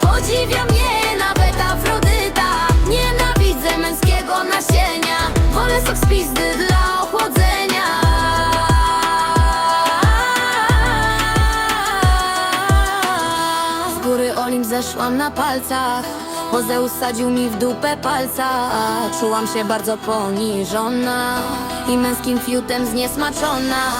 Podziwiam je nawet Afrodyta. Nienawidzę męskiego nasienia. Wolę sok z pizdy dla ochłodzenia. Z góry Olim zeszłam na palcach Pozeł sadził mi w dupę palca. Czułam się bardzo poniżona I męskim fiutem zniesmaczona.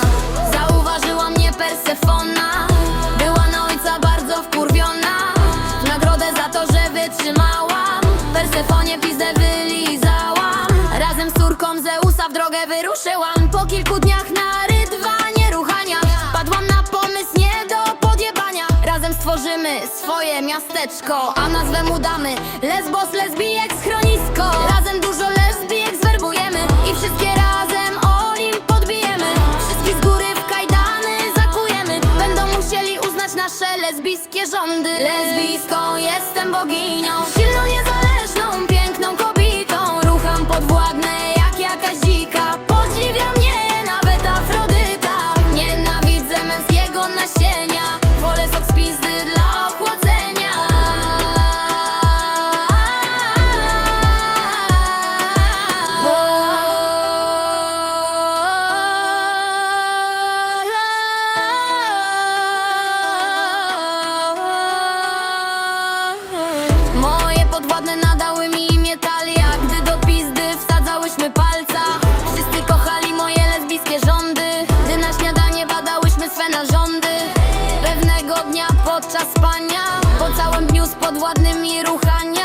Persefonie pizdę wylizałam. Razem z córką Zeusa w drogę wyruszyłam. Po kilku dniach na rydwanie ruchania. Padłam na pomysł nie do podjebania. Razem stworzymy swoje miasteczko A nazwę mu damy. Lesbos, lesbijek, schronisko. Razem dużo lesbijek zwerbujemy I wszystkie razem Olim podbijemy. Wszystkich z góry w kajdany zakujemy. Będą musieli uznać nasze lesbijskie rządy. Lesbijską jestem boginią. Silną, podwładne nadały mi imię Talia. Gdy do pizdy wsadzałyśmy palca Wszyscy kochali moje lesbijskie rządy. Gdy na śniadanie badałyśmy swe narządy Pewnego dnia podczas spania Po całym dniu z podwładnymi ruchania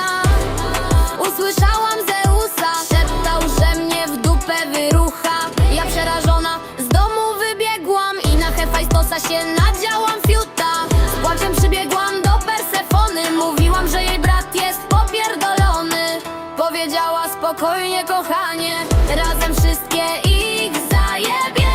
działa spokojnie kochanie. Razem wszystkie ich zajebie.